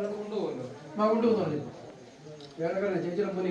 ആ കൊണ്ടുപോകുന്നു വേറെ ചേച്ചിയുടെ പോലെ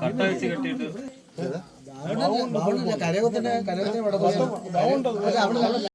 കട്ട. കെട്ടിയിട്ട്. കരയോഗത്തിന്റെ കരയോഗത്തിന്റെ